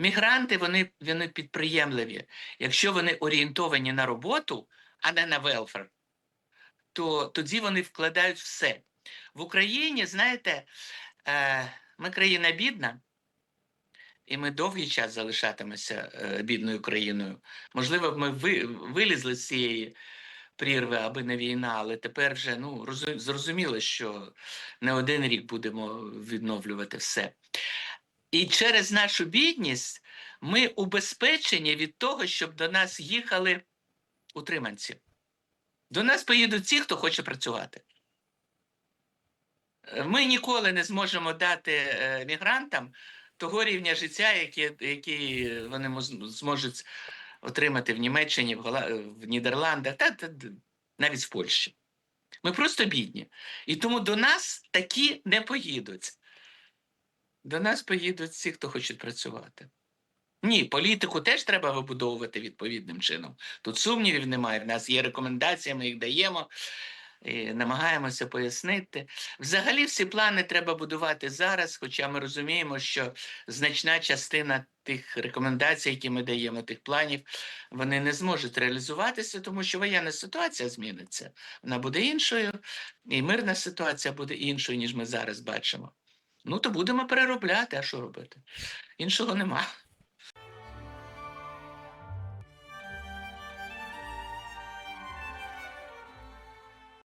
Мігранти вони, вони підприємливі. Якщо вони орієнтовані на роботу, а не на велфер, то тоді вони вкладають все. В Україні, знаєте, е, ми країна бідна, і ми довгий час залишатимемося е, бідною країною. Можливо, ми ви, вилізли з цієї прірви, аби не війна, але тепер вже ну, розу- зрозуміло, що не один рік будемо відновлювати все. І через нашу бідність ми убезпечені від того, щоб до нас їхали утриманці. До нас поїдуть ті, хто хоче працювати. Ми ніколи не зможемо дати е, мігрантам того рівня життя, який, вони зможуть отримати в Німеччині, в, Нідерландах, та навіть в Польщі. Ми просто бідні. І тому до нас такі не поїдуть. До нас поїдуть всі, хто хочуть працювати. Ні, політику теж треба вибудовувати відповідним чином. Тут сумнівів немає. В нас є рекомендації, ми їх даємо і намагаємося пояснити. Взагалі, всі плани треба будувати зараз, хоча ми розуміємо, що значна частина тих рекомендацій, які ми даємо, тих планів, вони не зможуть реалізуватися, тому що воєнна ситуація зміниться. Вона буде іншою, і мирна ситуація буде іншою, ніж ми зараз бачимо. Ну, то будемо переробляти, а що робити? Іншого нема.